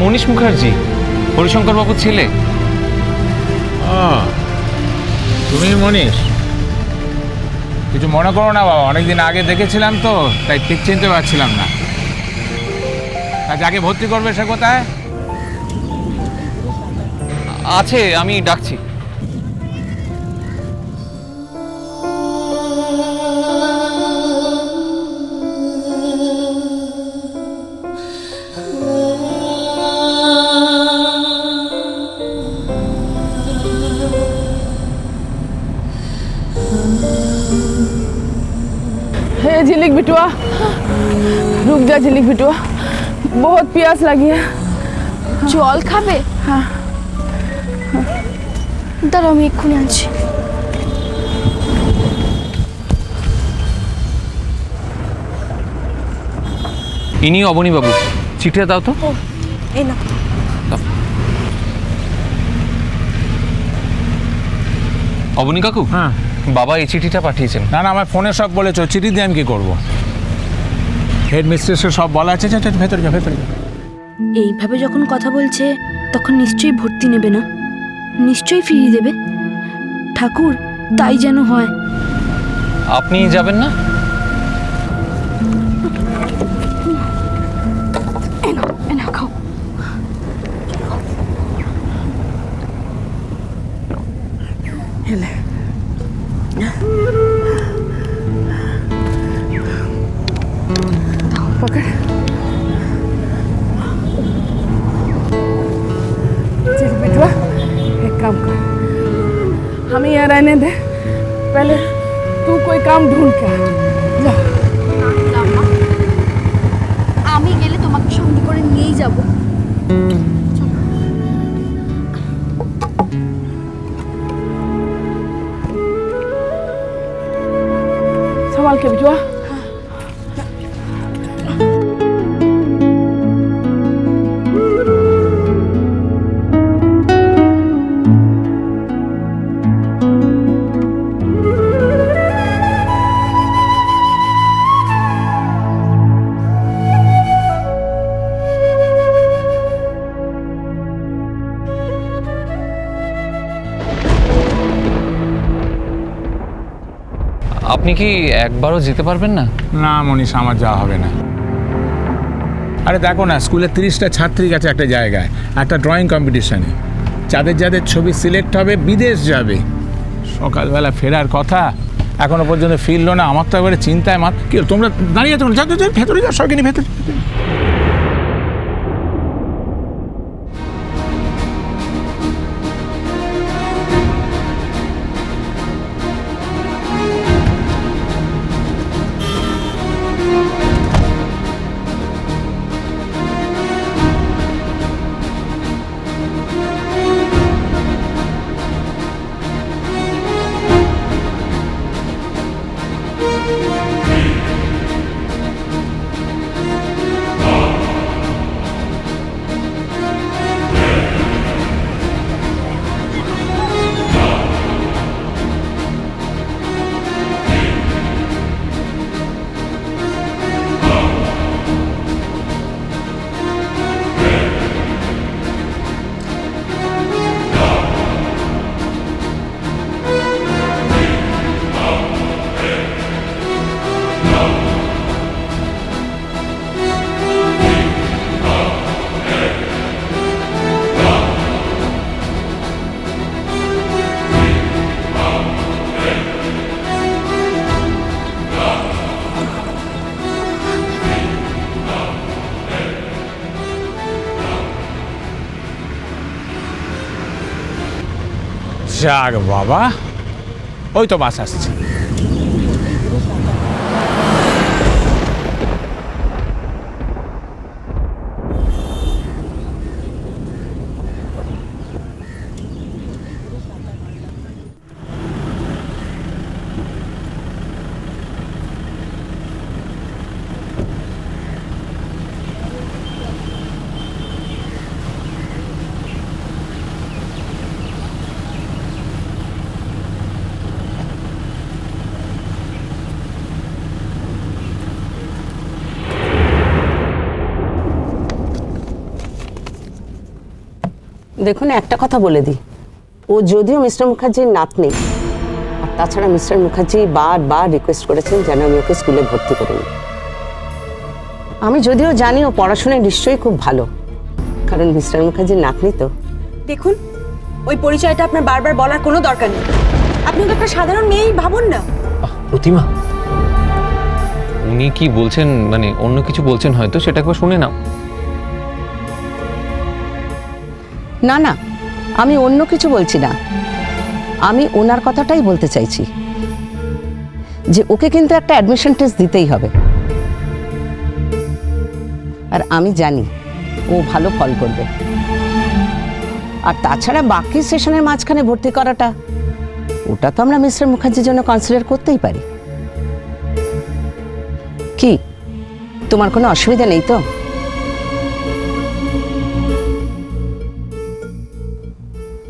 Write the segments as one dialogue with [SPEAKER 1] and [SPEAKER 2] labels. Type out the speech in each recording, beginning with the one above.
[SPEAKER 1] মনীষ মুখার্জি হরিশঙ্কর বাবুর ছেলে
[SPEAKER 2] তুমি মনীষ? কিছু মনে করো না বাবা অনেকদিন আগে দেখেছিলাম তো তাই ঠিক চিনতে পারছিলাম না। তা যাকে ভর্তি করবে সে কোথায়?
[SPEAKER 1] আছে আমি ডাকছি।
[SPEAKER 3] দিদা জিলি বিটু বহুত পিয়াস লাগিয়ে
[SPEAKER 4] জল খাবে
[SPEAKER 3] হ্যাঁ
[SPEAKER 4] দাঁড়াও আমি এক্ষুনি আনছি
[SPEAKER 1] ইনি অবনী বাবু চিঠিটা দাও তো
[SPEAKER 4] এই না
[SPEAKER 1] অবনী কাকু
[SPEAKER 2] হ্যাঁ
[SPEAKER 1] বাবা এই চিঠিটা পাঠিয়েছেন
[SPEAKER 2] না না আমার ফোনে সব বলেছ চিঠি দিয়ে আমি কি করব হেড মিস্ট্রেসকে সব বলা আছে? ভেতরে যা ভেতরে যা।
[SPEAKER 5] এইভাবে যখন কথা বলছে তখন নিশ্চয়ই ভর্তি নেবে না। নিশ্চয়ই ফিরিয়ে দেবে। ঠাকুর তাই যেন হয়।
[SPEAKER 1] আপনি যাবেন না?
[SPEAKER 3] चल बेटुआ एक काम कर। हमें यहाँ रहने दे। पहले तू कोई काम ढूंढ के जा
[SPEAKER 1] আপনি কি একবারও যেতে পারবেন না?
[SPEAKER 2] না, মনীষ, আমার যাওয়া হবে না। আরে দেখো না, স্কুলে তিরিশটা ছাত্রী গেছে একটা জায়গায়, একটা ড্রয়িং কম্পিটিশানে যাদের যাদের ছবি সিলেক্ট হবে, বিদেশ যাবে। সকালবেলা ফেরার কথা, এখনও পর্যন্ত ফিরলো না, আমার তো একবারে চিন্তায় মাত কি তোমরা দাঁড়িয়ে আছো ভেতরে যাও, সবাইকে ভেতরে যাক বাবা। ওই তো বাস আসছে।
[SPEAKER 6] দেখুন একটা কথা বলে দিই। ও যদিও মিস্টার মুখার্জির নাতনি আর তাছাড়া মিস্টার মুখার্জি বারবার রিকোয়েস্ট করেছেন যেন আমি ওকে স্কুলে ভর্তি করে নিই। আমি যদিও জানি ও পড়াশোনায় নিশ্চয়ই খুব ভালো কারণ মিস্টার মুখার্জির নাতনি তো।
[SPEAKER 7] দেখুন ওই পরিচয়টা আপনার বারবার বলার কোনো দরকার নেই। আপনি ওকে একটা সাধারণ মেয়েই ভাবুন না।
[SPEAKER 1] প্রতিমা উনি কি বলছেন মানে অন্য কিছু বলছেন হয়তো সেটা একবার শুনে নাও।
[SPEAKER 6] না না, আমি অন্য কিছু বলছি না। আমি ওনার কথাটাই বলতে চাইছি। যে ওকে কিন্তু একটা অ্যাডমিশন টেস্ট দিতেই হবে। আর আমি জানি ও ভালো ফল করবে। আর তাছাড়া বাকি সেশনের মাঝখানে ভর্তি করাটা, ওটা তো আমরা মিস্টার মুখার্জির জন্য কনসিডার করতেই পারি। কি? তোমার কোনো অসুবিধা নেই তো?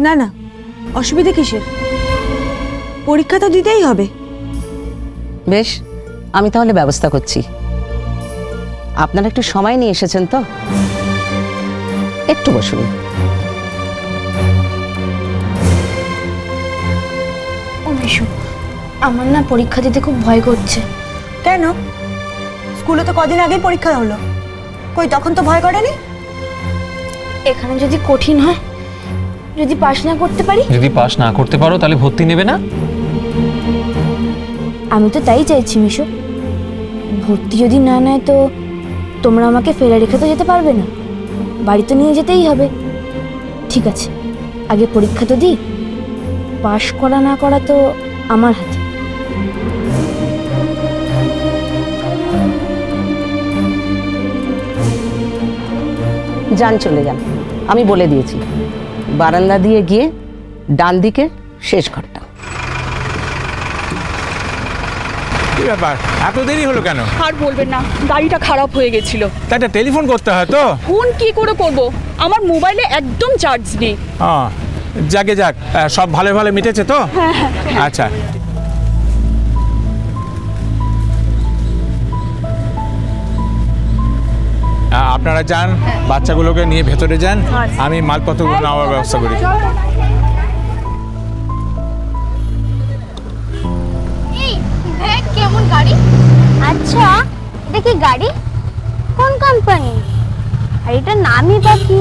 [SPEAKER 7] না না অসুবিধে কিসের? পরীক্ষা তো দিতেই হবে।
[SPEAKER 6] বেশ আমি তাহলে ব্যবস্থা করছি। আপনারা একটু সময় নিয়ে এসেছেন তো? একটু বসুন।
[SPEAKER 5] ও মিশু আমার না পরীক্ষা দিতে খুব ভয় করছে।
[SPEAKER 7] কেন? স্কুলে তো কদিন আগেই পরীক্ষা হলো। কই তখন তো ভয় করেনি?
[SPEAKER 5] এখানে যদি কঠিন হয় যদি পাশ না করতে পারি?
[SPEAKER 1] যদি পাস না করতে পারো তাহলে ভর্তি নেবে না?
[SPEAKER 5] আমি তো তাই চাইছি মিশু। ভর্তি যদি না নেয় তো তোমরা আমাকে ফেলে রেখে তো যেতে পারবে না। বাড়িতে নিয়ে যেতেই হবে। ঠিক আছে আগে পরীক্ষা তো দিই। পাশ করা না করা তো আমার হাতে।
[SPEAKER 6] যান চলে যান। আমি বলে দিয়েছি। বারান্দা দিয়ে গিয়ে ডান দিকে শেষ ঘরটা।
[SPEAKER 2] কি ব্যাপার? এত দেরি হলো কেন?
[SPEAKER 3] আর বলবেন না গাড়িটা খারাপ হয়ে গেছিল।
[SPEAKER 2] তা একটা টেলিফোন করতে হয় তো।
[SPEAKER 3] ফোন কি করে করব? আমার মোবাইলে একদম চার্জ নেই।
[SPEAKER 2] হ্যাঁ যাকে যাক আহ, সব ভালো ভালো মিটেছে তো? আচ্ছা। আপনারা যান বাচ্চাগুলোকে নিয়ে ভেতরে যান আমি মালপত্রগুলো নেওয়ার ব্যবস্থা করি।
[SPEAKER 4] এই কেমন গাড়ি। আচ্ছা এটা কি গাড়ি? কোন কোম্পানি আর এটা নামই বা কি?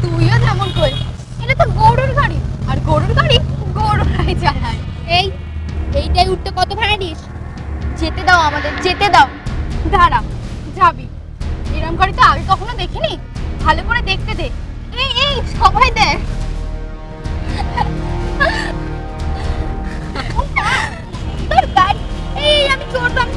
[SPEAKER 4] তুইও তেমন কই এটা তো গরুর গাড়ি। আর গরুর গাড়ি গরুরাই চালায়। এই এইটাই উঠতে কত ভাড়া নিস যেতে দাও আমাদের যেতে দাও। দাঁড়া, যাবি। এরম গাড়ি তো আগে কখনো দেখিনি। ভালো করে দেখতে দে। এই এই, সবাই গাড়ি, এই, আমি চড়বো, আমি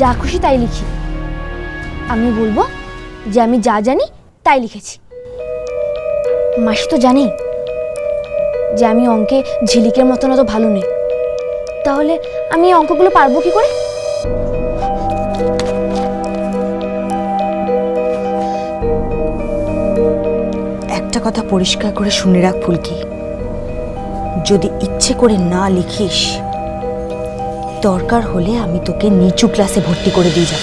[SPEAKER 5] যা খুশি তাই লিখি। আমি বলব যে আমি যা জানি তাই লিখেছি। মাসি তো জানেই যে আমি অঙ্কে ঝিলিকের মতন অত ভালো নেই। তাহলে আমি অঙ্কগুলো পারব কি করে?
[SPEAKER 7] একটা কথা পরিষ্কার করে শুনে রাখ ফুলকি। যদি ইচ্ছে করে না লিখিস, দরকার হলে আমি তোকে নিচু ক্লাসে ভর্তি করে দিয়ে যাব।